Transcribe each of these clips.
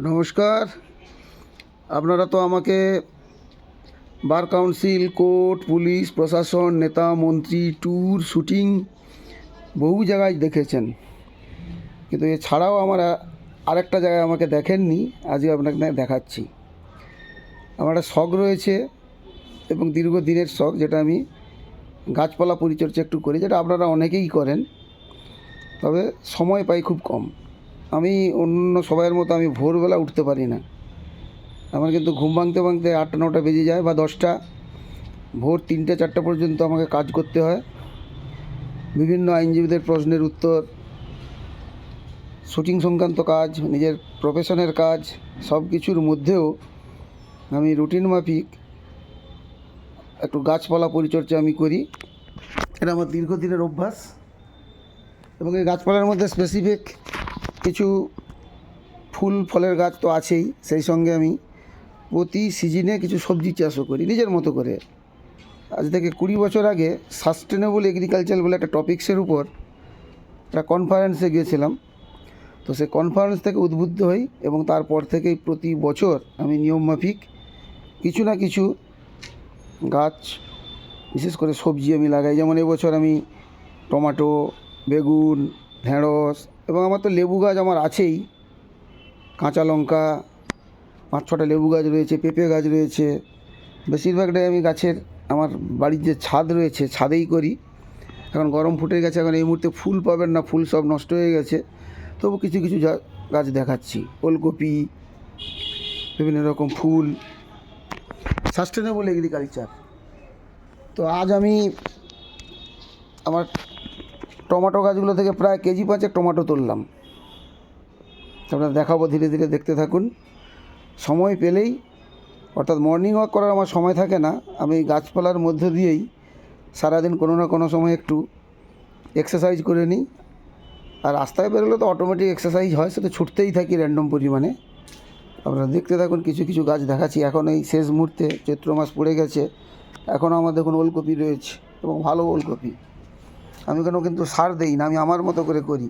নমস্কার। আপনারা তো আমাকে বার কাউন্সিল, কোর্ট, পুলিশ, প্রশাসন, নেতা, মন্ত্রী, ট্যুর, শুটিং বহু জায়গায় দেখেছেন। কিন্তু এছাড়াও আমার আরেকটা জায়গায় আমাকে দেখেননি আজকে আপনাকে দেখাচ্ছি। আমার একটা শখ রয়েছে এবং দীর্ঘদিনের শখ, যেটা আমি গাছপালা পরিচর্যা একটু করি, যেটা আপনারা অনেকেই করেন। তবে সময় পাই খুব কম। আমি অন্য সবাইয়ের মতো আমি ভোরবেলা উঠতে পারি না। আমার কিন্তু ঘুম ভাঙতে ভাঙতে আটটা, নটা বেজে যায় বা দশটা। ভোর তিনটে, চারটা পর্যন্ত আমাকে কাজ করতে হয়। বিভিন্ন আইনজীবীদের প্রশ্নের উত্তর, শুটিং সংক্রান্ত কাজ, নিজের প্রফেশনের কাজ সব কিছুর মধ্যেও আমি রুটিন মাফিক একটু গাছপালা পরিচর্যা আমি করি। এটা আমার দীর্ঘদিনের অভ্যাস এবং এই গাছপালার মধ্যে স্পেসিফিক কিছু ফুল ফলের গাছ তো আছেই, সেই সঙ্গে আমি প্রতি সিজনে কিছু সবজি চাষও করি, নিজের মতো করে। আজ থেকে কুড়ি বছর আগে সাস্টেনেবল এগ্রিকালচার বলে একটা টপিক্সের উপর একটা কনফারেন্সে গিয়েছিলাম। তো সেই কনফারেন্স থেকে উদ্বুদ্ধ হই এবং তারপর থেকেই প্রতি বছর আমি নিয়মমাফিক কিছু না কিছু গাছ, বিশেষ করে সবজি আমি লাগাই। যেমন এবছর আমি টমাটো, বেগুন, ঢেঁড়স এবং আমার তো লেবু গাছ আমার আছেই। কাঁচা লঙ্কা, পাঁচ ছটা লেবু গাছ রয়েছে, পেঁপে গাছ রয়েছে। বেশিরভাগটাই আমি গাছের, আমার বাড়ির যে ছাদ রয়েছে, ছাদেই করি। এখন গরম ফুটে গেছে, এখন এই মুহূর্তে ফুল পাবেন না, ফুল সব নষ্ট হয়ে গেছে। তবু কিছু কিছু গাছ দেখাচ্ছি। ওলকপি, বিভিন্ন রকম ফুল। Sustainable agriculture. তো আজ আমি আমার টমেটো গাছগুলো থেকে প্রায় কেজি পাঁচেক টমেটো তুললাম। আপনারা দেখাবো ধীরে ধীরে, দেখতে থাকুন। সময় পেলেই, অর্থাৎ মর্নিং ওয়াক করার আমার সময় থাকে না। আমি গাছপালার মধ্য দিয়েই সারাদিন কোনো না কোনো সময় একটু এক্সারসাইজ করে নিই। আর রাস্তায় বেরোলে তো অটোমেটিক এক্সারসাইজ হয় সেটা ছুটতেই থাকি র্যান্ডম পরিমাণে। আপনারা দেখতে থাকুন, কিছু কিছু গাছ দেখাচ্ছি। এখন এই শেষ মুহূর্তে, চৈত্র মাস পড়ে গেছে। এখনও আমার দেখুন ওলকপি রয়েছে এবং ভালো ওলকপি। আমি কোনো কিন্তু সার দেই না, আমি আমার মতো করে করি।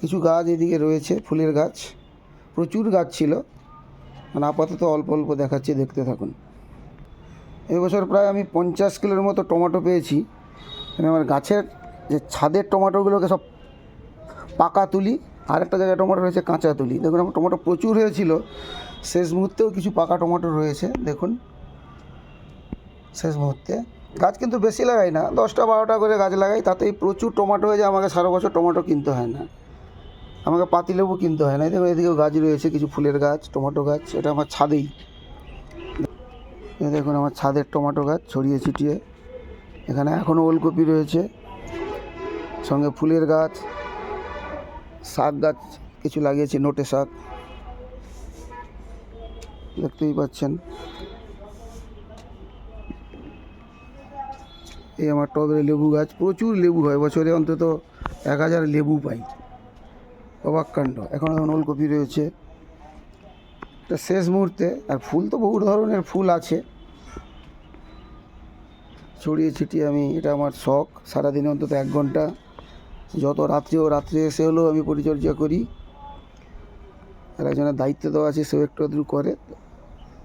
কিছু গাছ এদিকে রয়েছে, ফুলের গাছ, প্রচুর গাছ ছিল। মানে আপাতত অল্প অল্প দেখাচ্ছি, দেখতে থাকুন। এবছর প্রায় আমি পঞ্চাশ কিলোর মতো টমেটো পেয়েছি। আমি আমার গাছের যে ছাদের টমেটোগুলোকে সব পাকা তুলি আর একটা জায়গায় টমেটো রয়েছে কাঁচা তুলি। দেখুন, আমার টমেটো প্রচুর হয়েছিল। শেষ মুহূর্তেও কিছু পাকা টমেটো রয়েছে, দেখুন। শেষ মুহূর্তে গাছ কিন্তু বেশি লাগাই না, দশটা বারোটা করে গাছ লাগাই, তাতেই প্রচুর টমেটো হয়ে যায়, আমাকে সারা বছর টমেটো কিনতে হয় না। আমাকে পাতিলেবু কিনতে হয় না দেখুন, এদিকেও গাছ রয়েছে, কিছু ফুলের গাছ, টমেটো গাছ, এটা আমার ছাদেই। দেখুন, আমার ছাদের টমেটো গাছ ছড়িয়ে ছিটিয়ে, এখানে এখনও ওলকপি রয়েছে, সঙ্গে ফুলের গাছ, শাক গাছ কিছু লাগিয়েছি, নোটে শাক। দেখতেই পাচ্ছেন। এই আমার টবের লেবু গাছ, প্রচুর লেবু হয়, বছরে অন্তত এক হাজার লেবু পাই। অবাক কাণ্ড। এখন এখন ওলকপি রয়েছে। এটা শেষ মুহূর্তে, আর ফুল তো বহু ধরনের ফুল আছে। ছড়িয়ে ছিটিয়ে আমি, এটা আমার শখ। সারাদিনে অন্তত এক ঘণ্টা। যত রাত্রেও রাত্রে এসে হলেও আমি পরিচর্যা করি। আর একজনের দায়িত্ব দেওয়া আছে, সেও একটু আধটু করে।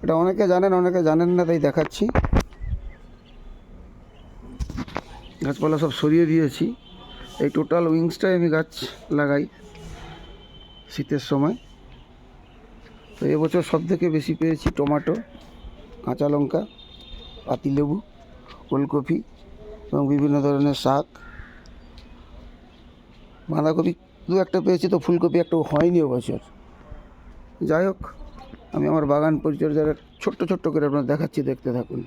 এটা অনেকে জানেন অনেকে জানেন না, তাই দেখাচ্ছি। গাছপালা সব সরিয়ে দিয়েছি। এই টোটাল উইংসটাই আমি গাছ লাগাই শীতের সময়। তো এবছর সব থেকে বেশি পেয়েছি টমাটো, কাঁচা লঙ্কা, পাতিলেবু, ওলকপি এবং বিভিন্ন ধরনের শাক। বাঁধাকপি দু একটা পেয়েছি তো ফুলকপি একটা হয়নি এবছর। যাই হোক, আমি আমার বাগান পরিচর্যার ছোট্ট ছোট্ট করে আপনার দেখাচ্ছি, দেখতে থাকুন।